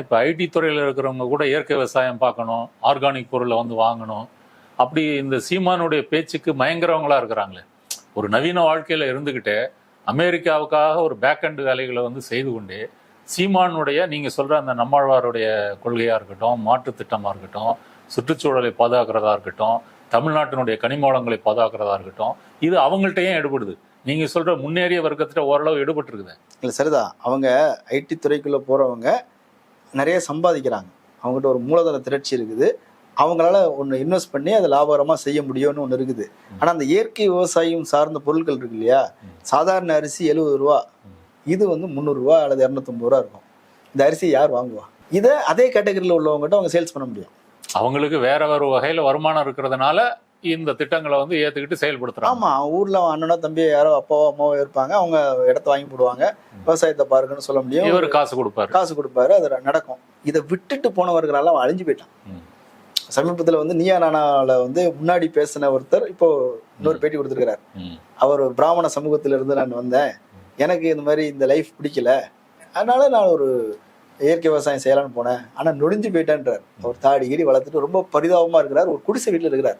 இப்போ ஐடி துறையில் இருக்கிறவங்க கூட இயற்கை விவசாயம் பார்க்கணும் ஆர்கானிக் பொருளை வந்து வாங்கணும். அப்படி இந்த சீமானுடைய பேச்சுக்கு மயங்குறவங்களா இருக்கிறாங்களே. ஒரு நவீன வாழ்க்கையில் இருந்துக்கிட்டு அமெரிக்காவுக்காக ஒரு பேக்கெண்ட் வேலைகளை வந்து செய்து கொண்டு சீமானுடைய நீங்கள் சொல்கிற அந்த நம்மாழ்வாருடைய கொள்கையாக இருக்கட்டும் மாற்றுத்திட்டமாக இருக்கட்டும் சுற்றுச்சூழலை பாதுகாக்கிறதா இருக்கட்டும் தமிழ்நாட்டினுடைய கனிம வளங்களை பாதுகாக்கிறதா இருக்கட்டும் இது அவங்கள்ட்ட எடுபடுது. நீங்கள் சொல்கிற முன்னேறிய வர்க்கத்திட்ட ஓரளவு எடுபட்டுருக்குது. இல்லை சரிதான். அவங்க ஐடி துறைக்குள்ளே போகிறவங்க நிறைய சம்பாதிக்கிறாங்க. அவங்ககிட்ட ஒரு மூலதன திரட்சி இருக்குது. அவங்களால ஒன்று இன்வெஸ்ட் பண்ணி அதை லாபகரமாக செய்ய முடியும்னு ஒன்று இருக்குது. ஆனால் அந்த இயற்கை விவசாயம் சார்ந்த பொருட்கள் இருக்கு இல்லையா? சாதாரண அரிசி எழுபது ரூபா. இது வந்து முந்நூறுரூவா அல்லது இரநூத்தம்பது ரூபா இருக்கும். இந்த அரிசி யார் வாங்குவா? இதை அதே கேட்டகரியில் உள்ளவங்ககிட்ட அவங்க சேல்ஸ் பண்ண முடியும். அவங்களுக்கு வேற ஒரு வகையில வருமானம் இருக்கிறதுனால இந்த திட்டங்களை வந்து ஏத்துக்கிட்டு செயல்படுத்துறாங்க. ஆமா ஊர்ல அண்ணனோ தம்பி யாரோ அப்பாவோ அம்மாவோ இருப்பாங்க. அவங்க இடத்த வாங்கி போடுவாங்க. விவசாயத்தை பாருங்கன்னு சொல்ல முடியும். இவர் காசு கொடுப்பாரு. காசு கொடுப்பாரு அது நடக்கும். இதை விட்டுட்டு போனவர்களால அவன் அழிஞ்சு போயிட்டான். சமீபத்துல வந்து நீயா நானால வந்து முன்னாடி பேசின ஒருத்தர் இப்போ இன்னொரு பேட்டி கொடுத்துருக்கிறார். ம். அவர் பிராமண சமூகத்துல இருந்து நான் வந்தேன். எனக்கு இந்த மாதிரி இந்த லைஃப் பிடிக்கல. அதனால நான் ஒரு இயற்கை விவசாயம் செய்யலாம்னு போனேன். ஆனா நொடிஞ்சு போயிட்டேன்றார். அவர் தாடி கீடி வளர்த்துட்டு ரொம்ப பரிதாபமா இருக்கிறார். ஒரு குடிசை வீட்டுல இருக்கிறார்.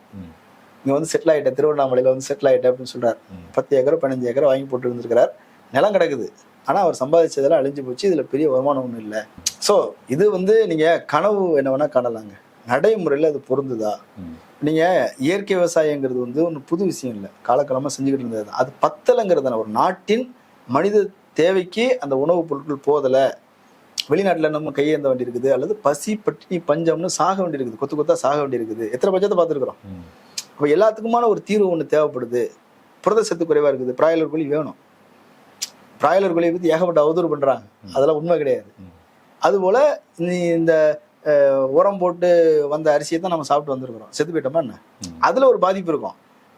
இங்க வந்து செட்டில் ஆயிட்டேன் திருவண்ணாமலையில வந்து செட்டில் ஆயிட்டேன் அப்படின்னு சொல்றாரு. ம். பத்து ஏக்கர் பதினஞ்சு ஏக்கர் வாங்கி போட்டு இருந்திருக்கிறார் நிலம் கிடக்குது. ஆனா அவர் சம்பாதிச்சதெல்லாம் அழிஞ்சு போச்சு. இதுல பெரிய வருமானம் ஒன்றும் இல்லை. ஸோ இது வந்து நீங்க கனவு என்ன வேணா காணலாங்க. நடைமுறையில் அது பொருந்துதா? ம். நீங்க இயற்கை விவசாயங்கிறது வந்து ஒன்றும் புது விஷயம் இல்லை. காலக்காலமா செஞ்சுக்கிட்டு இருந்தது. அது பத்தலைங்கிறது ஒரு நாட்டின் மனித தேவைக்கு அந்த உணவுப் பொருட்கள் போதலை. வெளிநாட்டுல நம்ம கையேந்த வேண்டி இருக்குது அல்லது பசி பட்டினி பஞ்சம்னு சாக வேண்டி இருக்குது கொத்து கொத்தா சாக வேண்டி இருக்குது எத்தனை பட்சத்தை பார்த்துருக்குறோம். அப்போ எல்லாத்துக்குமான ஒரு தீர்வு ஒன்று தேவைப்படுது. புரத சத்து குறைவா இருக்குது. பிராய்லர் கோழி வேணும். பிராய்லர் கோழியை பத்தி ஏகப்பட்ட அவதூறு பண்றாங்க. அதெல்லாம் உண்மை கிடையாது. அதுபோல நீ இந்த உரம் போட்டு வந்த அரிசியை தான் நம்ம சாப்பிட்டு வந்திருக்கிறோம். செத்து போயிட்டோமா என்ன. அதுல ஒரு பாதிப்பு இருக்கும்.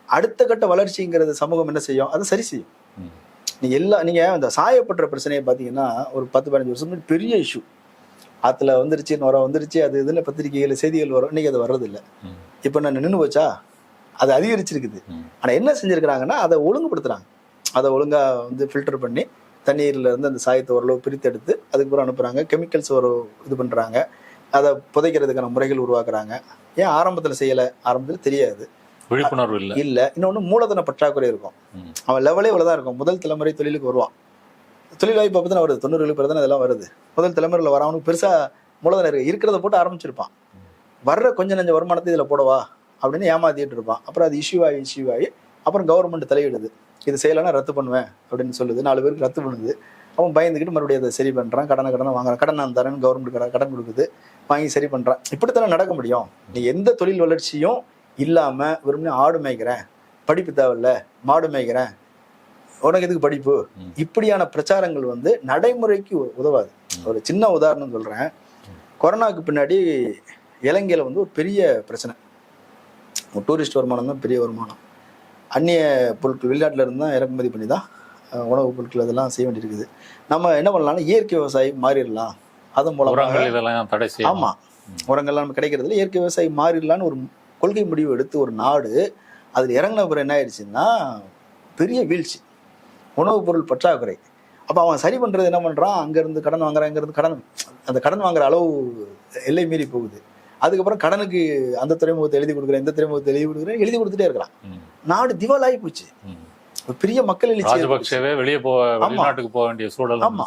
அடுத்த கட்ட வளர்ச்சிங்கிறது சமூகம் என்ன செய்யும்? அதை சரி செய்யும். நீங்க எல்லா நீங்க இந்த சாயப்பட்டுற பிரச்சனையை பாத்தீங்கன்னா ஒரு பத்து பதினஞ்சு வருஷம் பெரிய இஷ்யூ ஆத்துல வந்துருச்சு நுரம் வந்துருச்சு அது இதுல பத்திரிகைகள் செய்திகள் வரும். இன்னைக்கு அது வர்றதில்லை. இப்போ நான் நின்று போச்சா? அது அதிகரிச்சிருக்குது. ம். ஆனா என்ன செஞ்சிருக்கிறாங்கன்னா அதை ஒழுங்குபடுத்துறாங்க. அதை ஒழுங்கா வந்து ஃபில்டர் பண்ணி தண்ணீர்ல இருந்து அந்த சாயத்தை ஓரளவு பிரித்தெடுத்து அதுக்கப்புறம் அனுப்புறாங்க. கெமிக்கல்ஸ் ஒரு இது பண்றாங்க. அதை புதைக்கிறதுக்கான முறைகள் உருவாக்குறாங்க. ஏன் ஆரம்பத்துல செய்யல? ஆரம்பத்துல தெரியாது. விழிப்புணர்வு இல்ல. இல்ல. இன்னொன்னு மூலதன பற்றாக்குறை இருக்கும். அவன் லெவலே இவ்வளவுதான் இருக்கும். முதல் தலைமுறை தொழிலுக்கு வருவான். தொழில் வாய்ப்பு அப்போ வருது. தொண்ணூறு பேர் தானே இதெல்லாம் வருது. முதல் தலைமுறையில் வரவனுக்கு பெருசா மூலதனம் இருக்கு. இருக்கிறத போட்டு ஆரம்பிச்சிருப்பான். வர்ற கொஞ்ச நஞ்ச வருமானத்தை இதுல போடவா? அப்படின்னு ஏமாத்திட்டு இருப்பான். அப்புறம் அது இஷ்யூ ஆகி இஷ்யூ ஆகி அப்புறம் கவர்மெண்ட் தலையிடுது. இது செய்யலைன்னா ரத்து பண்ணுவேன் அப்படின்னு சொல்லுது. நாலு பேருக்கு ரத்து பண்ணுது. அவன் பயந்துக்கிட்டு மறுபடியும் அதை சரி பண்றான். கடனை கடனை வாங்குறான். கடன் நான் தரேன் கவர்மெண்ட் கடன் கடன் கொடுக்குது. வாங்கி சரி பண்றான். இப்படித்தானே நடக்க முடியும்? நீ எந்த தொழில் வளர்ச்சியும் இல்லாம வெறுமனே ஆடு மேய்க்கிறேன். படிப்பு தேவையில்ல. மாடு மேய்க்கிறேன். உனக்கு எதுக்கு படிப்பு. இப்படியான பிரச்சாரங்கள் வந்து நடைமுறைக்கு உதவாது. ஒரு சின்ன உதாரணம் சொல்றேன். கொரோனாக்கு பின்னாடி இலங்கையில வந்து ஒரு பெரிய பிரச்சனை. டூரிஸ்ட் வருமானம் தான் பெரிய வருமானம். அந்நிய பொருட்கள் வெளிநாட்டுல இருந்து தான் இறக்குமதி பண்ணி தான் உணவுப் பொருட்கள் அதெல்லாம் செய்ய வேண்டியிருக்குது. நம்ம என்ன பண்ணலாம்னா இயற்கை விவசாயம் மாறிடலாம். அதன் மூலமாக உரங்கள் இதெல்லாம் தடை செய்யும் ஆமா. உரங்கள்லாம் நம்ம கிடைக்கிறதுல இயற்கை விவசாயம் மாறிடலான்னு ஒரு கொள்கை முடிவு எடுத்து ஒரு நாடு அதில் இறங்கின பிறகு என்ன ஆயிடுச்சுன்னா பெரிய வீழ்ச்சி. உணவுப் பொருள் பற்றாக்குறை. அப்போ அவன் சரி பண்றது என்ன பண்றான்? அங்கேருந்து கடன் வாங்குறான் இங்கேருந்து கடன் அந்த கடன் வாங்குற அளவு எல்லை மீறி போகுது. அதுக்கப்புறம் கடனுக்கு அந்த துறைமுகத்தை எழுதி கொடுக்குறேன் இந்த துறைமுகத்தை எழுதி கொடுக்குறேன் எழுதி கொடுத்துட்டே இருக்கிறான் ம். நாடு திவாலாகி போச்சு. பெரிய மக்கள் எழுச்சி வெளியே போ வெளிநாட்டுக்கு போக வேண்டிய சூழல் ஆமா.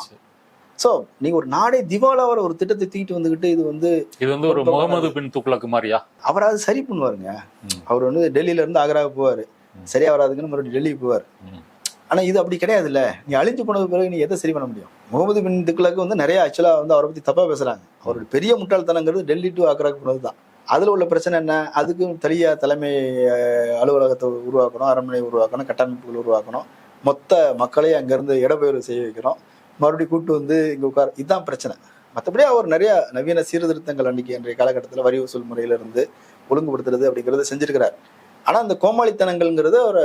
சோ நீங்க ஒரு நாடே திவாலாவர ஒரு திட்டத்தை தூக்கிட்டு வந்துகிட்டு இது வந்து இது வந்து ஒரு முகமது பின் துக்ளக் மாதிரியா? அவராது சரி பண்ணுவாருங்க. அவர் வந்து டெல்லியில இருந்து ஆக்ராவுக்கு போவாரு. சரியா வராதுக்குன்னு மறுபடியும் டெல்லிக்கு போவார். ஆனால் இது அப்படி கிடையாதுல்ல. நீ அழிஞ்சு போனது பிறகு நீ எதை சரி பண்ண முடியும்? முகமது பின் துக்ளக்கு வந்து நிறைய ஆக்சுவலாக வந்து அவரை பற்றி தப்பாக பேசுகிறாங்க அவருடைய பெரிய முட்டாள்தனங்கிறது டெல்லி டு ஆக்ராக்கு போனது தான். அதில் உள்ள பிரச்சனை என்ன? அதுக்கும் தனியாக தலைமை அலுவலகத்தை உருவாக்கணும் அரண்மனை உருவாக்கணும் கட்டமைப்புகள் உருவாக்கணும். மொத்த மக்களையும் அங்கேருந்து இடப்பெயர்வு செய்ய வைக்கிறோம் மறுபடியும் கூட்டு வந்து இங்கே உட்கார். இதுதான் பிரச்சனை. மற்றபடி அவர் நிறைய நவீன சீர்திருத்தங்கள் அன்னைக்கு இன்றைய காலகட்டத்தில் வரி வசூல் முறையிலிருந்து ஒழுங்குபடுத்துறது அப்படிங்கிறத செஞ்சிருக்கிறார். ஆனால் அந்த கோமாளித்தனங்கள்ங்கிறது அவரை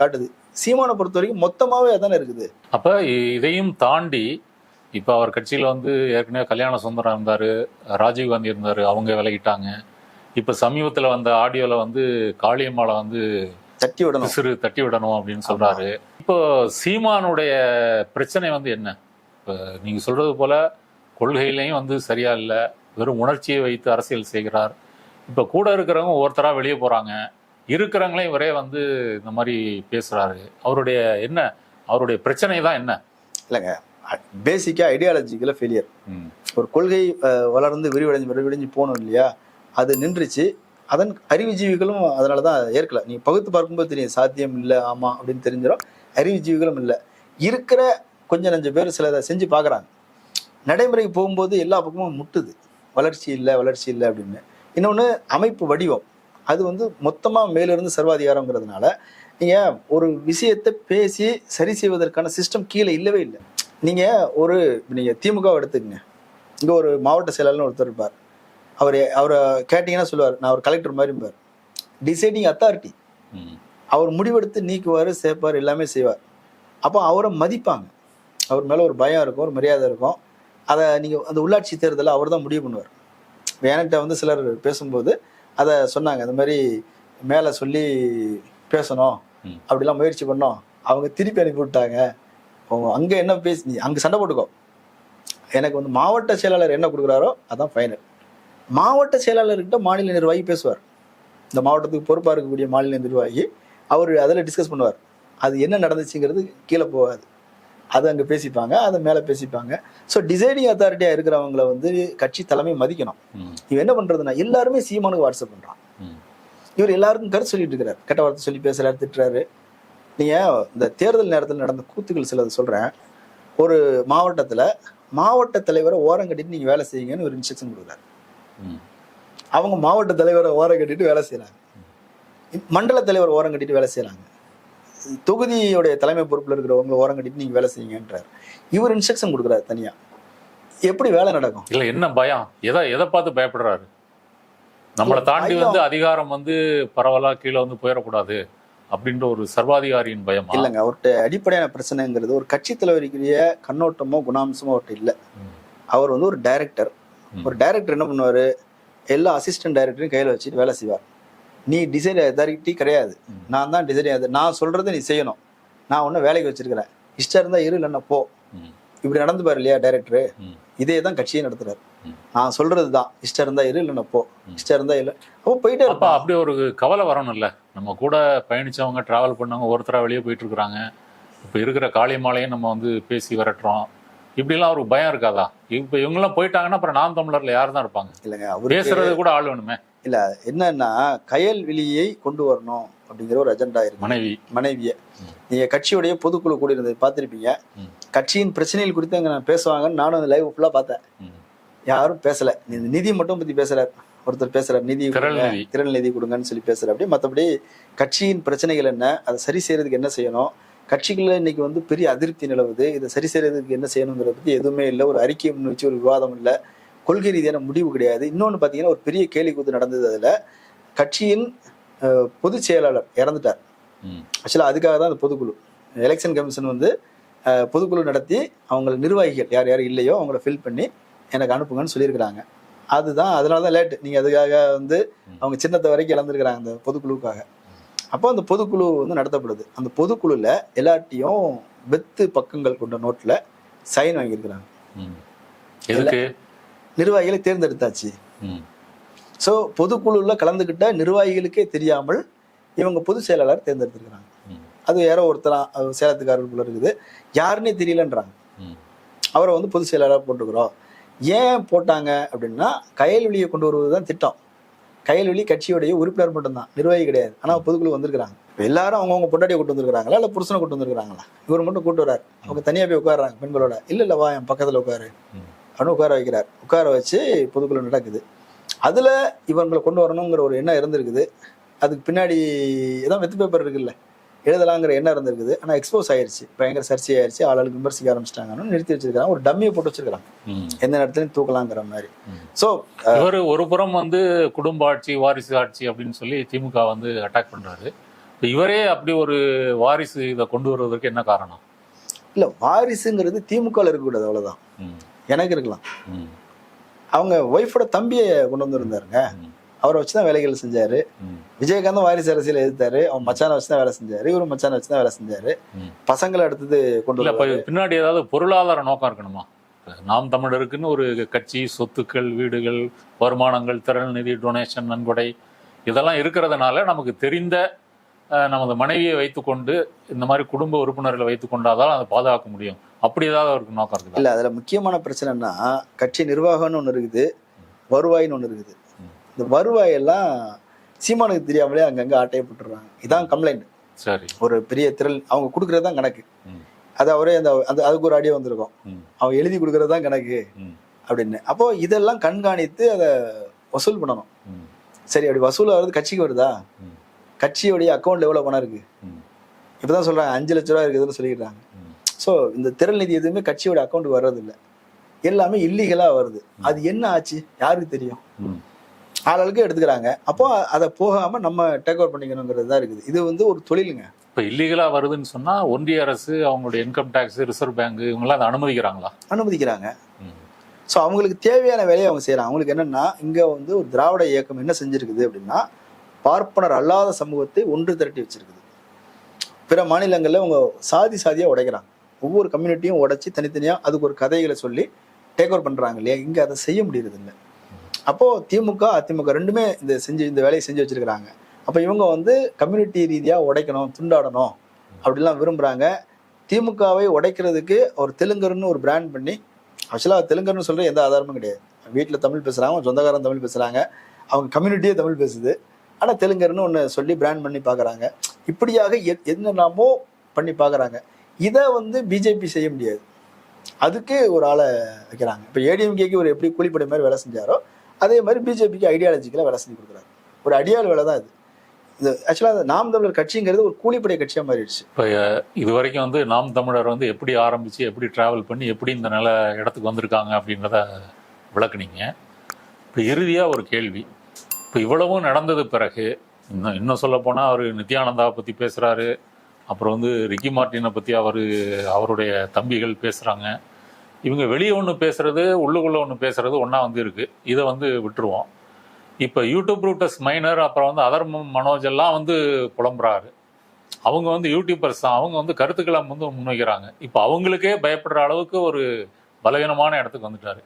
காட்டுது. சீமானை பொறுத்த வரைக்கும் மொத்தமாவே அதானே இருக்குது. அப்ப இதையும் தாண்டி இப்ப அவர் கட்சியில வந்து ஏற்கனவே கல்யாண சுந்தரம் இருந்தாரு ராஜீவ் காந்தி இருந்தாரு அவங்க விலகிட்டாங்க. இப்ப சமீபத்துல வந்த ஆடியோல வந்து காளியம்மாளை வந்து தட்டி விடணும். சிறு தட்டி விடணும் அப்படின்னு சொல்றாரு. இப்போ சீமானுடைய பிரச்சனை வந்து என்ன? இப்ப நீங்க சொல்றது போல கொள்கையிலையும் வந்து சரியா இல்ல. வெறும் உணர்ச்சியை வைத்து அரசியல் செய்கிறார். இப்ப கூட இருக்கிறவங்க ஒவ்வொருத்தரா வெளியே போறாங்க. இருக்கிறவங்களையும் இவரே வந்து இந்த மாதிரி பேசுறாரு. அவருடைய என்ன? அவருடைய பிரச்சனை தான் என்ன? இல்லைங்க. பேசிக்கா ஐடியாலஜிக்கல ஃபெயிலியர் ஒரு கொள்கை வளர்ந்து விரிவடைஞ்சு விரிவடைஞ்சு போகணும் இல்லையா? அது நின்றுச்சு. அதன் அறிவுஜீவிகளும் அதனால தான் ஏற்கல. நீ பகுத்து பார்க்கும்போது தெரியும் சாத்தியம் இல்லை ஆமா அப்படின்னு தெரிஞ்சிடும் அறிவுஜீவிகளும் இல்லை. இருக்கிற கொஞ்சம் நஞ்சு பேர் சிலதை செஞ்சு பார்க்குறாங்க. நடைமுறைக்கு போகும்போது எல்லா பக்கமும் முட்டுது. வளர்ச்சி இல்லை வளர்ச்சி இல்லை அப்படின்னு. இன்னொன்று அமைப்பு வடிவம். அது வந்து மொத்தமாக மேலிருந்து சர்வாதிகாரங்கிறதுனால நீங்கள் ஒரு விஷயத்தை பேசி சரி செய்வதற்கான சிஸ்டம் கீழே இல்லவே இல்லை. நீங்கள் ஒரு நீங்கள் திமுகவை எடுத்துக்கங்க. இங்கே ஒரு மாவட்ட செயலாளர்னு ஒருத்தர் இருப்பார். அவர் அவரை கேட்டிங்கன்னா சொல்லுவார் நான் ஒரு கலெக்டர் மாதிரி இருப்பார். டிசைடிங் அத்தாரிட்டி அவர் முடிவெடுத்து நீக்குவார் சேர்ப்பார் எல்லாமே செய்வார். அப்போ அவரை மதிப்பாங்க. அவர் மேலே ஒரு பயம் இருக்கும் ஒரு மரியாதை இருக்கும். அதை நீங்கள் அந்த உள்ளாட்சி தேர்தலில் அவர் தான் முடிவு பண்ணுவார். என்கிட்ட வந்து சிலர் பேசும்போது அதை சொன்னாங்க இந்த மாதிரி மேலே சொல்லி பேசணும். அப்படிலாம் முயற்சி பண்ணோம். அவங்க திருப்பி அனுப்பி விட்டாங்க. அங்கே என்ன பேசி நீ அங்கே சண்டை போட்டுக்கோ. எனக்கு வந்து மாவட்ட செயலாளர் என்ன கொடுக்குறாரோ அதான் ஃபைனல் மாவட்ட செயலாளர்கிட்ட மாநில நிர்வாகி பேசுவார். இந்த மாவட்டத்துக்கு பொறுப்பாக இருக்கக்கூடிய மாநில நிர்வாகி அவர் அதில் டிஸ்கஸ் பண்ணுவார். அது என்ன நடந்துச்சுங்கிறது கீழே போகாது. அது அங்கே பேசிப்பாங்க அதை மேலே பேசிப்பாங்க. ஸோ டிசைடிங் அத்தாரிட்டியாக இருக்கிறவங்கள வந்து கட்சி தலைமை மதிக்கணும். இவன் என்ன பண்ணுறதுன்னா எல்லாருமே சீமானுக்கு வாட்ஸ்அப் பண்ணுறான் இவர் எல்லாருக்கும் கருத்து சொல்லிட்டு இருக்கிறார். கெட்ட வார்த்தை சொல்லி பேசுறாரு திட்டுறாரு. நீங்கள் இந்த தேர்தல் நேரத்தில் நடந்த கூத்துக்கள் சிலது சொல்கிறேன் ஒரு மாவட்டத்தில் மாவட்ட தலைவரை ஓரம் கட்டிட்டு நீங்கள் வேலை செய்யுங்கன்னு ஒரு இன்ஸ்ட்ரக்ஷன் கொடுக்குறாரு. அவங்க மாவட்ட தலைவரை ஓரம் கட்டிட்டு வேலை செய்கிறாங்க மண்டல தலைவர் ஓரம் கட்டிட்டு வேலை செய்கிறாங்க தொகுதியுடைய தலைமை பொறுப்பில் இருக்கிறவங்க ஓரம் கட்டிட்டு நீங்கள் வேலை செய்யுங்கன்றார். இவர் இன்ஸ்ட்ரக்ஷன் கொடுக்குறாரு தனியாக எப்படி வேலை நடக்கும்? இல்ல என்ன பயம்? எதை எதை பார்த்து பயப்படுறாரு? நம்மளை தாண்டி. வந்து அதிகாரம் வந்து பரவலா கீழே வந்து போயிடக்கூடாது அப்படின்ற ஒரு சர்வாதிகாரியின் பயமா. இல்லைங்க அவர்கிட்ட அடிப்படையான பிரச்சனைங்கிறது ஒரு கட்சி தலைவருக்குரிய கண்ணோட்டமோ குணாம்சமோ அவர்கிட்ட இல்லை. அவர் வந்து ஒரு டைரக்டர். ஒரு டைரக்டர் என்ன பண்ணுவார்? எல்லா அசிஸ்டன்ட் டைரக்டரையும் கையில் வச்சுட்டு வேலை செய்வார். நீ டிசைன் அத்தாரிட்டி கிடையாது. நான் தான் டிசைன் நான் சொல்கிறத நீ செய்யணும். நான் ஒன்றும் வேலைக்கு வச்சிருக்கிறேன். இஷ்டம் இருந்தால் இரு இல்லைன்னா போ. இப்படி நடந்து பாரு இல்லையா டைரக்டர் இதே தான் கட்சியை நடத்துறாரு. நான் சொல்றது தான். இஷ்டம் இருந்தா இரு இல்லைன்னா போ. இஷ்டம் இருந்தா இல்லை அப்போ போயிட்டே அப்ப இருப்பான் அப்படி ஒரு கவலை வரணும்ல. நம்ம கூட பயணிச்சவங்க டிராவல் பண்ணவங்க ஒருத்தரா வெளியே போயிட்டு இருக்கிறாங்க இப்ப இருக்கிற காளி மாலையும் நம்ம வந்து பேசி விரட்டுறோம். இப்படிலாம் ஒரு பயம் இருக்காதா? இப்ப இவங்கெல்லாம் போயிட்டாங்கன்னா அப்புறம் நாம் தமிழர்ல யார் தான் இருப்பாங்க? இல்லைங்க அவருக்கு பேசுறது கூட ஆள் வேணுமே. என்னன்னா கயல் வெளியை கொண்டு வரணும் அப்படிங்கிற ஒரு அஜெண்டா இருக்கு. மனைவி. மனைவியை. நீங்க கட்சியுடைய பொதுக்குழு கூடி இருந்தது பார்த்திருப்பீங்க. கட்சியின் பிரச்சனைகள் குறித்து அங்க நான் பேசுவாங்கன்னு நானும் அந்த லைவ் ஃபுல்லா பார்த்தேன். யாரும் பேசல. இந்த நிதி மட்டும் பத்தி பேசுறாரு ஒருத்தர் பேசுறாரு நிதி கொடுங்க, நிதி. கொடுங்கன்னு சொல்லி பேசுறாரு அப்படி மற்றபடி கட்சியின் பிரச்சனைகள் என்ன அதை சரி செய்யறதுக்கு என்ன செய்யணும் கட்சிக்குள்ள இன்னைக்கு வந்து பெரிய அதிருப்தி நிலவுது இதை சரி செய்யறதுக்கு என்ன செய்யணுங்கிறத பத்தி எதுவுமே இல்லை ஒரு அறிக்கையை முன் வச்சு ஒரு விவாதம் இல்லை. கொள்கை ரீதியான முடிவு கிடையாது. இன்னொன்று பார்த்தீங்கன்னா ஒரு பெரிய கேலி கூத்து நடந்தது அதில். கட்சியின் பொதுச் செயலாளர் இறந்துட்டார். ஆக்சுவலாக அதுக்காக தான் அந்த பொதுக்குழு எலெக்ஷன் கமிஷன் வந்து பொதுக்குழு நடத்தி அவங்க நிர்வாகிகள் யார் யார் இல்லையோ அவங்கள ஃபில் பண்ணி எனக்கு அனுப்புங்கன்னு சொல்லியிருக்கிறாங்க. அதுதான் அதனால தான் லேட் நீங்கள் அதுக்காக வந்து அவங்க சின்னத்தை வரைக்கும் இழந்திருக்கிறாங்க அந்த பொதுக்குழுவுக்காக. அப்போ அந்த பொதுக்குழு வந்து நடத்தப்படுது. அந்த பொதுக்குழுல எல்லார்ட்டையும் வெத்து பக்கங்கள் கொண்ட நோட்டில் சைன் வாங்கியிருக்கிறாங்க. எதுக்கு? நிர்வாகிகளை தேர்ந்தெடுத்தாச்சு. ஸோ பொதுக்குழுல கலந்துக்கிட்ட நிர்வாகிகளுக்கே தெரியாமல் இவங்க பொதுச் செயலாளர் தேர்ந்தெடுத்திருக்கிறாங்க. அது யாரோ ஒருத்தரா அவர் சேலத்துக்காரர் போல இருக்குது. யாருன்னே தெரியலன்றாங்க. அவரை வந்து பொதுச் செயலாளராக போட்டுக்கிறோம் ஏன் போட்டாங்க அப்படின்னா கயல்வெளியை கொண்டு வருவது தான் திட்டம். கயல்வெளி கட்சியுடைய உறுப்பினர் மட்டும்தான் நிர்வாகி கிடையாது. ஆனால் பொதுக்குழு வந்திருக்கிறாங்க. இப்போ எல்லாரும் அவங்கவுங்க பொண்டாட்டியை கூட்டு வந்திருக்காங்களா இல்லை புருஷனை கூட்டு வந்திருக்காங்களா இவர் மட்டும் கூட்டு வர்றாரு. அவங்க தனியாக போய் உட்காடுறாங்க பெண்களோட. இல்லை வா என் பக்கத்தில் உட்காரு. அப்படின்னு உட்கார வைக்கிறார். உட்கார வச்சு பொதுக்குழு நடக்குது. அதில் இவங்களை கொண்டு வரணுங்கிற ஒரு எண்ணம் இருந்திருக்குது. அதுக்கு பின்னாடி ஏதாவது வெத்து பேப்பர் இருக்குல்ல எழுதலாங்கிற எண்ணம் இருந்திருக்குது. ஆனால் எக்ஸ்போஸ் ஆயிருச்சு. பயங்கர சர்ச்சை ஆயிருச்சு. ஆளுக்கு விமர்சிக்க ஆரம்பிச்சிட்டாங்கன்னு நிறுத்தி வச்சிருக்காங்க ஒரு டம்மியை போட்டு வச்சிருக்காங்க. எந்த நேரத்துலையும் தூக்கலாங்கிற மாதிரி. ஸோ இவர் ஒரு புறம் வந்து குடும்ப ஆட்சி வாரிசு ஆட்சி அப்படின்னு சொல்லி திமுக வந்து அட்டாக் பண்றாரு. இப்ப இவரே அப்படி ஒரு வாரிசு இதை கொண்டு வருவதற்கு என்ன காரணம்? இல்லை வாரிசுங்கிறது திமுகவில் இருக்கக்கூடாது அவ்வளோதான் எனக்கு இருக்கலாம். அவங்க ஒய்ஃபோட தம்பியை கொண்டு வந்திருந்தாருங்க. அவரை வச்சு தான் வேலைகள் செஞ்சாரு. விஜயகாந்தும் வாரிசு அரசியல் எதிர்த்தாரு. அவன் மச்சானை வச்சு தான் வேலை செஞ்சாரு. இவரும் மச்சானை வச்சு தான் வேலை செஞ்சாரு. பசங்களை அடுத்தது கொண்டு பின்னாடி ஏதாவது பொருளாதார நோக்கம் இருக்கணுமா? நாம் தமிழருக்குன்னு ஒரு கட்சி சொத்துக்கள் வீடுகள் வருமானங்கள் திறன் நிதி டொனேஷன் நன்கொடை இதெல்லாம் இருக்கிறதுனால நமக்கு தெரிந்த நமது மனைவியை வைத்துக்கொண்டு இந்த மாதிரி குடும்ப உறுப்பினர்களை வைத்துக் கொண்டாதான் அதை பாதுகாக்க முடியும். அப்படி ஏதாவது அவருக்கு நோக்கம் இருக்குதா இல்ல அதுல முக்கியமான பிரச்சனைன்னா கட்சி நிர்வாகம்னு ஒண்ணு இருக்குது வருவாய்னு ஒண்ணு இருக்குது. இந்த வருவாய் எல்லாம் சீமானுக்கு தெரியாமலே அங்கங்க ஆட்டையை போட்டுடுறாங்க இதான் கம்ப்ளைண்ட் சரி ஒரு பெரிய திரள் அவங்க கொடுக்கறது தான் கணக்கு. அது அவரே அந்த அந்த அதுக்கு ஒரு அடியே வந்திருக்கும். அவன் எழுதி கொடுக்கறது தான் கணக்கு. அப்படின்னு அப்போ இதெல்லாம் கண்காணித்து அதை வசூல் பண்ணணும். சரி அப்படி வசூல் ஆகுறது கட்சிக்கு வருதா. கட்சியோடைய அக்கௌண்ட்ல எவ்வளவு பணம் இருக்கு. இப்பதான் சொல்றாங்க அஞ்சு லட்ச ரூபா இருக்குதுன்னு சொல்லிடுறாங்க. ஸோ இந்த திரள் நிதி எதுவுமே கட்சியோட அக்கௌண்ட் வர்றது இல்ல எல்லாமே இல்லீகலா வருது. அது என்ன ஆச்சு? யாருக்கு தெரியும்? ம். ஆளுக்கு எடுத்துக்கிறாங்க. அப்போ அதை போகாம நம்ம டேக் ஓவர் பண்ணிக்கணுங்கிறது தான் இருக்குது. இது வந்து ஒரு தொழிலுங்க. இப்ப இல்லீகலா வருதுன்னு சொன்னா ஒன்றிய அரசு அவங்களுடைய இன்கம் டாக்ஸ் ரிசர்வ் பேங்க் இவங்கெல்லாம் அதை அனுமதிக்கிறாங்களா? அனுமதிக்கிறாங்க. ஸோ அவங்களுக்கு தேவையான வேலையை அவங்க செய்கிறாங்க அவங்களுக்கு என்னன்னா இங்கே வந்து ஒரு திராவிட இயக்கம் என்ன செஞ்சிருக்குது அப்படின்னா பார்ப்பனர் அல்லாத சமூகத்தை ஒன்று திரட்டி வச்சிருக்குது. பிற மாநிலங்களில் அவங்க சாதி சாதியாக உடைக்கிறாங்க. ஒவ்வொரு கம்யூனிட்டியும் உடச்சி தனித்தனியாக அதுக்கு ஒரு கதைகளை சொல்லி டேக் ஓவர் பண்ணுறாங்க இல்லையா? இங்கே அதை செய்ய முடியறது இல்லை அப்போது திமுக அதிமுக ரெண்டுமே இந்த செஞ்சு இந்த வேலையை செஞ்சு வச்சுருக்கிறாங்க. அப்போ இவங்க வந்து கம்யூனிட்டி ரீதியாக உடைக்கணும் துண்டாடணும் அப்படிலாம் விரும்புகிறாங்க திமுகவை உடைக்கிறதுக்கு ஒரு தெலுங்கர்னு ஒரு பிராண்ட் பண்ணி ஆக்சுவலாக தெலுங்கர்னு சொல்கிற எந்த ஆதாரமும் கிடையாது. வீட்டில் தமிழ் பேசுகிறாங்க சொந்தக்காரன் தமிழ் பேசுகிறாங்க அவங்க கம்யூனிட்டியே தமிழ் பேசுது. ஆனால் தெலுங்கர்னு ஒன்று சொல்லி பிராண்ட் பண்ணி பார்க்குறாங்க. இப்படியாக எ- என்னெல்லாமோ பண்ணி பார்க்குறாங்க. இதை வந்து பிஜேபி செய்ய முடியாது. அதுக்கு ஒரு ஆளை வைக்கிறாங்க. இப்போ ஏடிஎம்கேக்கு ஒரு எப்படி கூலிப்படை மாதிரி வேலை செஞ்சாரோ அதே மாதிரி பிஜேபிக்கு ஐடியாலஜிக்கெல்லாம் வேலை செஞ்சு கொடுக்குறாரு. ஒரு அடியால் வேலை தான் இது. இது ஆக்சுவலாக அந்த நாம் தமிழர் கட்சிங்கிறது ஒரு கூலிப்படை கட்சியாக மாறிடுச்சு. இப்போ இது வரைக்கும் வந்து நாம் தமிழர் வந்து எப்படி ஆரம்பித்து எப்படி ட்ராவல் பண்ணி எப்படி இந்த நில இடத்துக்கு வந்திருக்காங்க அப்படின்றத விளக்குனீங்க. இப்போ இறுதியாக ஒரு கேள்வி. இப்போ இவ்வளவும் நடந்தது பிறகு இன்னும் இன்னும் சொல்ல அவர் நித்யானந்தாவை பற்றி பேசுகிறாரு அப்புறம் வந்து ரிக்கி மார்ட்டினை பற்றி அவர் அவருடைய தம்பிகள் பேசுகிறாங்க இவங்க வெளியே ஒன்று பேசுறது உள்ளுக்குள்ளே ஒன்று பேசுறது ஒன்றா வந்து இருக்குது இதை வந்து விட்டுருவோம். இப்போ யூடியூப் ரூட்டஸ் மைனர் அப்புறம் வந்து அதர் மனோஜ் எல்லாம் வந்து புலம்புறாரு. அவங்க வந்து யூடியூபர்ஸ் தான். அவங்க வந்து கருத்துக்களை வந்து முன்வைக்கிறாங்க. இப்போ அவங்களுக்கே பயப்படுற அளவுக்கு ஒரு பலவீனமான இடத்துக்கு வந்துட்டாரு.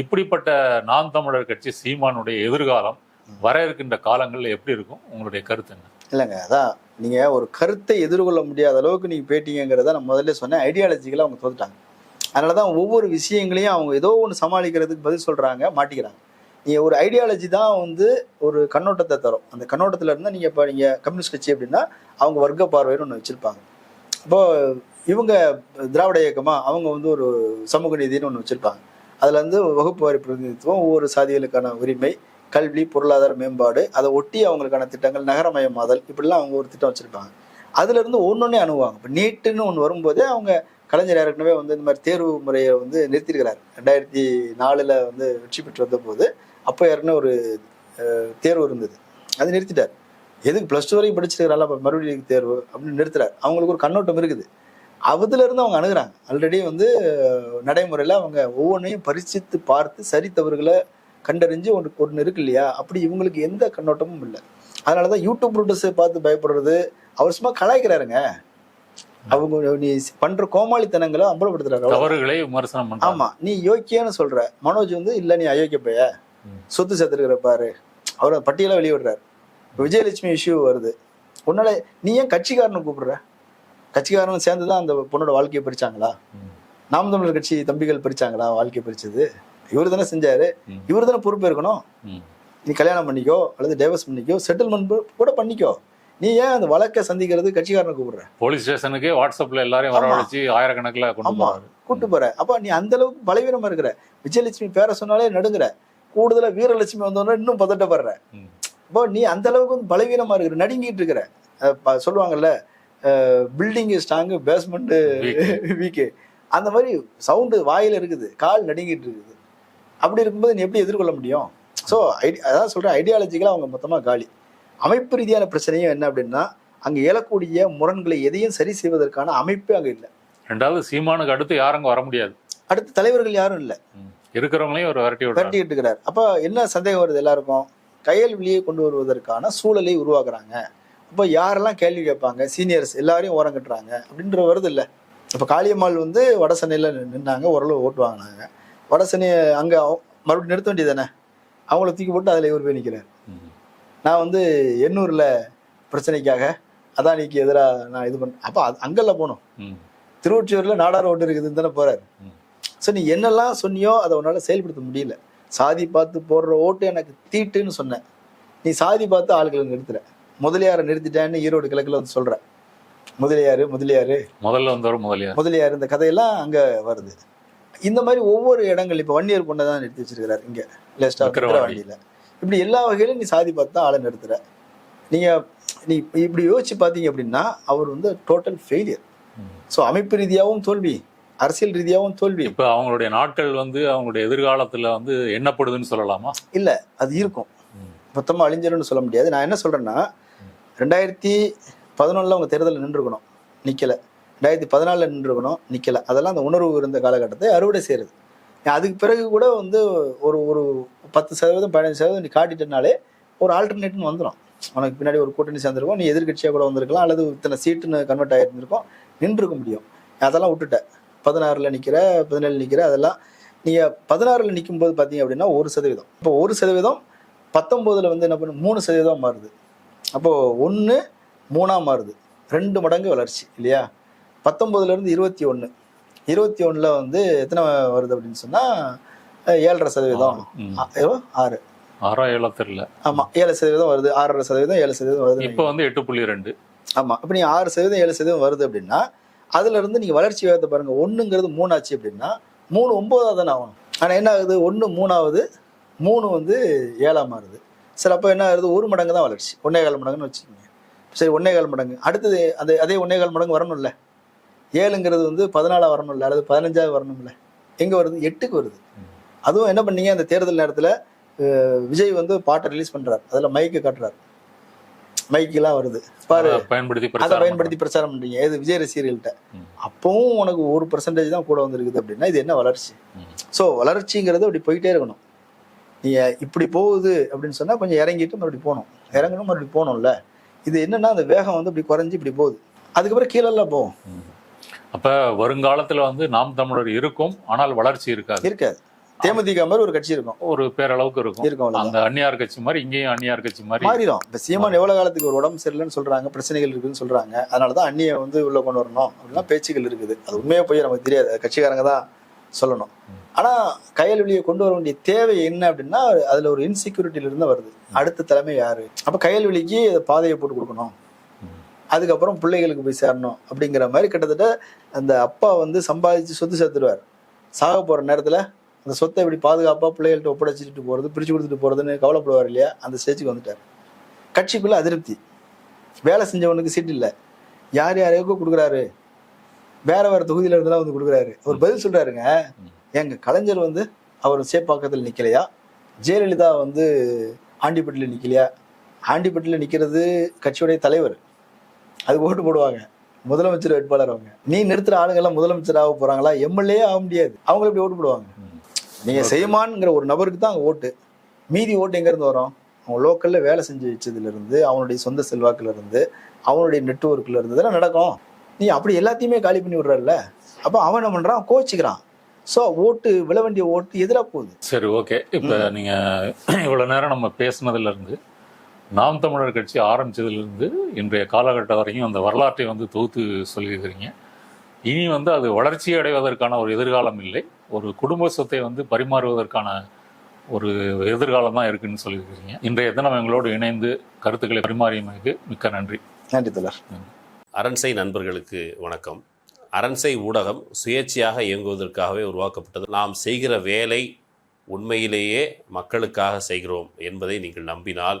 இப்படிப்பட்ட நான் தமிழர் கட்சி சீமானுடைய எதிர்காலம் வர இருக்கின்ற காலங்களில் எப்படி இருக்கும்? உங்களுடைய கருத்து என்ன? இல்லைங்க அதான் நீங்கள் ஒரு கருத்தை எதிர்கொள்ள முடியாத அளவுக்கு நீங்கள் போயிட்டீங்கிறத நான் முதல்ல சொன்னேன். ஐடியாலஜிக்கலாக அவங்க தோத்துட்டாங்க. அதனால தான் ஒவ்வொரு விஷயங்களையும் அவங்க ஏதோ ஒன்று சமாளிக்கிறதுக்கு பதில் சொல்கிறாங்க மாட்டிக்கிறாங்க. நீங்கள் ஒரு ஐடியாலஜி தான் வந்து ஒரு கண்ணோட்டத்தை தரும். அந்த கண்ணோட்டத்தில் இருந்தால் நீங்கள் இப்போ நீங்கள் கம்யூனிஸ்ட் கட்சி அப்படின்னா அவங்க வர்க்க பார்வைன்னு ஒன்று வச்சுருப்பாங்க. இப்போது இவங்க திராவிட இயக்கமாக அவங்க வந்து ஒரு சமூக நீதினு ஒன்று வச்சுருப்பாங்க. அதில் வந்து வகுப்பு வாரி பிரதிநிதித்துவம் ஒவ்வொரு சாதிகளுக்கான உரிமை கல்வி பொருளாதார மேம்பாடு அதை ஒட்டி அவங்களுக்கான திட்டங்கள் நகரமயமாதல் இப்படிலாம் அவங்க ஒரு திட்டம் வச்சுருப்பாங்க. அதுலேருந்து ஒன்று அணுவாங்க இப்போ நீட்டுன்னு ஒன்று வரும்போதே அவங்க கலைஞர் ஏற்கனவே வந்து இந்த மாதிரி தேர்வு முறையை வந்து நிறுத்திருக்கிறார் ரெண்டாயிரத்தி நாலில் வந்து வெற்றி பெற்று வந்த போது அப்போ ஏற்கனவே ஒரு தேர்வு இருந்தது. அது நிறுத்திட்டார். எதுக்கு ப்ளஸ் டூ வரைக்கும் படிச்சிருக்கிறாள் அப்போ மறுபடியும் தேர்வு அப்படின்னு நிறுத்துறாரு. அவங்களுக்கு ஒரு கண்ணோட்டம் இருக்குது. அதுலேருந்து அவங்க அணுகிறாங்க. ஆல்ரெடி வந்து நடைமுறையில் அவங்க ஒவ்வொன்றையும் பரிசித்து பார்த்து சரி தவறுகளை கண்டறிஞ்சு ஒன்று ஒன்று இருக்கு இல்லையா அப்படி இவங்களுக்கு எந்த கண்ணோட்டமும் இல்லை. அதனாலதான் யூடியூப் ப்ரூட்டஸை பார்த்து பயப்படுறது அவர் சும்மா கலாய்க்கிறாருங்க. அவங்க நீ பண்ற கோமாளித்தனங்களை அம்பலப்படுத்துறாரு. தவறுகளை விமர்சனம் ஆமா நீ யோக்கியன்னு சொல்ற. மனோஜ் வந்து இல்ல நீ அயோக்கிய பைய. சொத்து சேர்த்துருக்கிற பாரு. அவர் பட்டியலை வெளியே விடுறாரு இப்ப விஜயலட்சுமி இஷ்யூ வருது. உன்னால நீ ஏன் கட்சிக்காரனை கூப்பிடுற? கட்சிக்காரன் சேர்ந்து தான் அந்த பொண்ணோட வாழ்க்கையை பிரிச்சாங்களா. நாம் தமிழர் கட்சி தம்பிகள் பிரிச்சாங்களா வாழ்க்கையை பிரிச்சது? இவர் தானே செஞ்சாரு. இவர் தானே பொறுப்பு இருக்கணும். நீ கல்யாணம் பண்ணிக்கோ அல்லது டைவர்ஸ் பண்ணிக்கோ செட்டில்மெண்ட் கூட பண்ணிக்கோ. நீ ஏன் அந்த வழக்கை சந்திக்கிறது கட்சிக்காரனை கூப்பிடுற? போலீஸ் ஸ்டேஷனுக்கே வாட்ஸ்அப்ல எல்லாரையும். வரவழைச்சு ஆயிரக்கணக்கில் ஆமா. கூட்டு போற. அப்ப நீ அந்த அளவுக்கு பலவீனமா இருக்கிற. விஜயலட்சுமி பேரை சொன்னாலே நடுங்குற. கூடுதலா வீரலட்சுமி வந்தோன்னா இன்னும் பதட்டப்படுற. அப்போ நீ அந்த அளவுக்கு வந்து பலவீனமா இருக்கிற நடுங்கிட்டு இருக்கிற. சொல்லுவாங்கல்ல பில்டிங் ஸ்ட்ராங்கு பேஸ்மெண்ட் வீக்கு அந்த மாதிரி சவுண்டு வாயில இருக்குது. கால் நடுங்கிட்டு இருக்குது. அப்படி இருக்கும்போது நீ எப்படி எதிர்கொள்ள முடியும்? ஸோ ஐடி அதான் சொல்றேன் ஐடியாலஜிக்கலாக அவங்க மொத்தமா காலி. அமைப்பு ரீதியான பிரச்சனையும் என்ன அப்படின்னா அங்க எழக்கூடிய முரண்களை எதையும் சரி செய்வதற்கான அமைப்பே அங்க இல்லை. ரெண்டாவது சீமானுக்கு அடுத்து யாரும் அங்க வர முடியாது. அடுத்த தலைவர்கள் யாரும் இல்லை. இருக்கிறவங்களையும் ஒரு விரட்டி விரட்டிக்கிட்டு இருக்கிறார். அப்ப என்ன சந்தேகம் வருது எல்லாருக்கும்? கையல் வெளியே கொண்டு வருவதற்கான சூழலை உருவாக்குறாங்க. அப்போ யாரெல்லாம் கேள்வி கேட்பாங்க? சீனியர்ஸ் எல்லாரையும் ஓரம் கட்டுறாங்க. அப்படின்ற வருது இல்ல. இப்ப காளியம்மாள் வந்து வட சென்னையில நின்னாங்க ஓரளவு ஓட்டு வாங்கினாங்க. வடசனி அங்கே மறுபடியும் நிறுத்த வேண்டியதானே அவங்கள தூக்கி போட்டு அதில் இவர் போய் நிற்கிறார். நான் வந்து எண்ணூரில் பிரச்சனைக்காக அதானிக்கு எதிராக நான் இது பண்ண அப்போ அங்கெல்லாம் போகணும் ம். திருவொற்றியூரில் நாடார் ஓட்டு இருக்குதுன்னு தானே போகிறார். ஸோ நீ என்னெல்லாம் சொன்னியோ அதை உன்னால் செயல்படுத்த முடியல. சாதி பார்த்து போடுற ஓட்டு எனக்கு தீட்டுன்னு சொன்னேன் நீ சாதி பார்த்து ஆளுகளை நிறுத்துற. முதலியாரை நிறுத்திட்டேன்னு ஈரோடு கிழக்கில் வந்து சொல்ற. முதலியார் முதலியார். முதல்ல வந்தவர் முதலியார். முதலியார் இந்த கதையெல்லாம் அங்கே வருது. இந்த மாதிரி ஒவ்வொரு இடங்கள் இப்போ வன்னியர் பொண்ணை தான் நிறுத்தி வச்சிருக்கிறார் இங்கே. லேஸ்டா விக்கிரவாண்டி. விக்கிரவாண்டியில். இப்படி எல்லா வகையிலும் நீ சாதி பார்த்து தான் ஆளை நிறுத்துற. நீங்கள் நீ இப்படி யோசிச்சு பார்த்தீங்க அப்படின்னா அவர் வந்து டோட்டல் ஃபெயிலியர். ஸோ அமைப்பு ரீதியாகவும் தோல்வி அரசியல் ரீதியாகவும் தோல்வி. இப்ப அவங்களுடைய நாட்கள் வந்து அவங்களுடைய எதிர்காலத்துல வந்து எண்ணப்படுதுன்னு சொல்லலாமா? இல்லை அது இருக்கும். மொத்தமாக அழிஞ்சிரும்னு சொல்ல முடியாது. நான் என்ன சொல்கிறேன்னா ரெண்டாயிரத்தி பதினொன்றில் அவங்க தேர்தலில் நின்றுக்கணும். நிற்கலை ரெண்டாயிரத்தி பதினாலில் நின்றுக்கணும் நிற்கலை அதெல்லாம் அந்த உணர்வு இருந்த காலகட்டத்தை அறுவடை செய்கிறது அதுக்கு பிறகு கூட வந்து ஒரு ஒரு பத்து சதவீதம் பதினஞ்சு சதவீதம் நீ காட்டிட்டனாலே ஒரு ஆல்டர்னேட்னு வந்துடும் உனக்கு பின்னாடி ஒரு கூட்டணி சேர்ந்துருக்கும் நீ எதிர்கட்சியாக கூட வந்திருக்கலாம் அல்லது இத்தனை சீட்டுன்னு கன்வெர்ட் ஆகிருந்திருக்கும் நின்றுக்க முடியும். அதெல்லாம் விட்டுட்டேன் பதினாறில் நிற்கிற பதினேழு நிற்கிற அதெல்லாம் நீங்கள் பதினாறில் நிற்கும் போது பார்த்தீங்க அப்படின்னா ஒரு சதவீதம். இப்போ ஒரு சதவீதம் பத்தொம்போதில் வந்து என்ன பண்ணு மூணு சதவீதம் மாறுது. அப்போது ஒன்று மூணாக மாறுது. ரெண்டு மடங்கு வளர்ச்சி இல்லையா? பத்தொம்போதுலேருந்து இருபத்தி ஒன்று இருபத்தி ஒன்றில் வந்து எத்தனை வருது அப்படின்னு சொன்னால் ஏழரை சதவீதம்? ஆறு. ஆறா. ஏழா தெரியல. ஆமாம் ஏழு சதவீதம் வருது. ஆறரை சதவீதம் ஏழு சதவீதம் வருது இப்ப வந்து எட்டு புள்ளி ரெண்டு. ஆமாம் இப்போ நீங்கள் ஆறு சதவீதம் ஏழு சதவீதம் வருது அப்படின்னா அதுல இருந்து நீங்கள் வளர்ச்சி வேகத்தை பாருங்கள் ஒன்றுங்கிறது மூணாச்சு அப்படின்னா மூணு ஒம்போதாக தானே ஆகணும். ஆனால் என்ன ஆகுது? ஒன்று மூணாவது மூணு வந்து ஏழாக மாறுது. சரி அப்போ என்ன ஆகுது? ஒரு மடங்கு தான் வளர்ச்சி. ஒன்னே கால் மடங்குன்னு வச்சுக்கோங்க. சரி ஒன்னே கால் மடங்கு. அடுத்தது அந்த அதே ஒன்னே கால் மடங்கு வரணும்ல. ஏழுங்கிறது வந்து பதினாலா வரணும்ல அல்லது பதினஞ்சாவது வரணும்ல. எங்கே வருது? எட்டுக்கு வருது. அதுவும் என்ன பண்ணீங்க? அந்த தேர்தல் நேரத்தில் விஜய் வந்து பாட்டை ரிலீஸ் பண்றாரு. அதில் மைக்கு காட்டுறாரு. மைக்கெல்லாம் வருது. பாரு அதை பயன்படுத்தி அதை பிரச்சாரம் பயன்படுத்தி பிரச்சாரம் பண்றீங்க. எது விஜய் ரசிகர்கள்ட்ட. அப்பவும் உனக்கு ஒரு பர்சன்டேஜ் தான் கூட வந்திருக்குது அப்படின்னா இது என்ன வளர்ச்சி. ஸோ வளர்ச்சிங்கிறது அப்படி போயிட்டே இருக்கணும். நீங்க இப்படி போகுது அப்படின்னு சொன்னா கொஞ்சம் இறங்கிட்டு மறுபடியும் போகணும். இறங்கணும் மறுபடியும் போகணும்ல. இது என்னன்னா அந்த வேகம் வந்து இப்படி குறைஞ்சு இப்படி போகுது. அதுக்கப்புறம் கீழெல்லாம் போகும். அப்ப வருங்காலத்துல வந்து நாம் தமிழர் இருக்கும் ஆனால் வளர்ச்சி இருக்காது. இருக்காது. தேமுதிக மாதிரி ஒரு கட்சி இருக்கும். ஒரு பேரளவுக்கு இருக்கும். இருக்கும். அந்த அந்நியார் கட்சி மாதிரி இங்கேயும் அந்நியார் கட்சி மாதிரி. மாறிடும் இப்ப சீமான் எவ்வளவு காலத்துக்கு ஒரு உடம்பு சரியில்லைன்னு சொல்றாங்க பிரச்சனைகள் இருக்குன்னு சொல்றாங்க. அதனாலதான் அந்நிய வந்து உள்ள கொண்டு வரணும் அப்படிலாம் பேச்சுகள் இருக்குது. அது உண்மையா போய் நமக்கு தெரியாது. கட்சிக்காரங்க தான் சொல்லணும். ஆனா கையல்வெளியை கொண்டு வர வேண்டிய தேவை என்ன அப்படின்னா அதுல ஒரு இன்செக்யூரிட்டில இருந்து வருது. அடுத்த தலைமை யாரு? அப்ப கையல்வெளிக்கு பாதையை போட்டு கொடுக்கணும். அதுக்கப்புறம் பிள்ளைகளுக்கு போய் சேரணும் அப்படிங்கிற மாதிரி கிட்டத்தட்ட அந்த அப்பா வந்து சம்பாதிச்சு சொத்து சேர்த்துருவார் சாக போகிற நேரத்தில் அந்த சொத்தை இப்படி பாதுகாப்பாக பிள்ளைகள்கிட்ட ஒப்படைச்சிட்டு போகிறது பிரித்து கொடுத்துட்டு போகிறதுன்னு கவலைப்படுவார் இல்லையா? அந்த ஸ்டேஜுக்கு வந்துட்டார். கட்சிக்குள்ளே அதிருப்தி. வேலை செஞ்சவனுக்கு சீட் இல்லை. யார் யாரையோக்கோ கொடுக்குறாரு. வேற வேற தொகுதியில இருந்தெல்லாம் வந்து கொடுக்குறாரு. ஒரு பதில் சொல்றாருங்க எங்க கலைஞர் வந்து அவர் சேப்பாக்கத்தில் நிக்கலையா? ஜெயலலிதா வந்து ஆண்டிப்பட்டியில் நிக்கலையா? ஆண்டிப்பட்டியில் நிற்கிறது கட்சியுடைய தலைவர். அது ஓட்டு போடுவாங்க. முதலமைச்சர் வேட்பாளர் அவங்க. நீ நிறுத்துற ஆளுங்க எல்லாம் முதலமைச்சர் ஆக போறாங்களா? எம்எல்ஏ ஆக முடியாது. அவங்க எப்படி ஓட்டு போடுவாங்க. நீங்க செய்மான்ங்கிற ஒரு நபருக்கு தான் அங்க ஓட்டு. மீதி ஓட்டு எங்க இருந்து வரும்? அவன் லோக்கல்ல வேலை செஞ்சு வச்சதுல இருந்து அவனுடைய சொந்த செல்வாக்குல இருந்து அவனுடைய நெட்ஒர்க்ல இருந்து இதெல்லாம் நடக்கும். நீ அப்படி எல்லாத்தையுமே காலி பண்ணி விடுறல்ல அப்ப அவன் என்ன பண்றான்? கோச்சிக்கிறான் சோ ஓட்டு விழ வேண்டிய ஓட்டு எதிராக போகுது. சரி ஓகே. இப்ப நீங்க இவ்வளவு நேரம் நம்ம பேசுனதுல இருந்து நாம் தமிழர் கட்சி ஆரம்பிச்சதுல இருந்து இன்றைய காலகட்டம் வரைக்கும் அந்த வரலாற்றை வந்து தொகுத்து சொல்லியிருக்கிறீங்க. இனி வந்து அது வளர்ச்சி அடைவதற்கான ஒரு எதிர்காலம் இல்லை. ஒரு குடும்ப சொத்தை வந்து பரிமாறுவதற்கான ஒரு எதிர்காலம் தான் இருக்குன்னு சொல்லியிருக்கிறீங்க. இன்றைய தினம் எங்களோடு இணைந்து கருத்துக்களை பரிமாறியமைக்கு மிக்க நன்றி. நன்றி தலர் அரண்சை நண்பர்களுக்கு வணக்கம். அரண்சை ஊடகம் சுயேட்சையாக இயங்குவதற்காகவே உருவாக்கப்பட்டது. நாம் செய்கிற வேலை உண்மையிலேயே மக்களுக்காக செய்கிறோம் என்பதை நீங்கள் நம்பினால்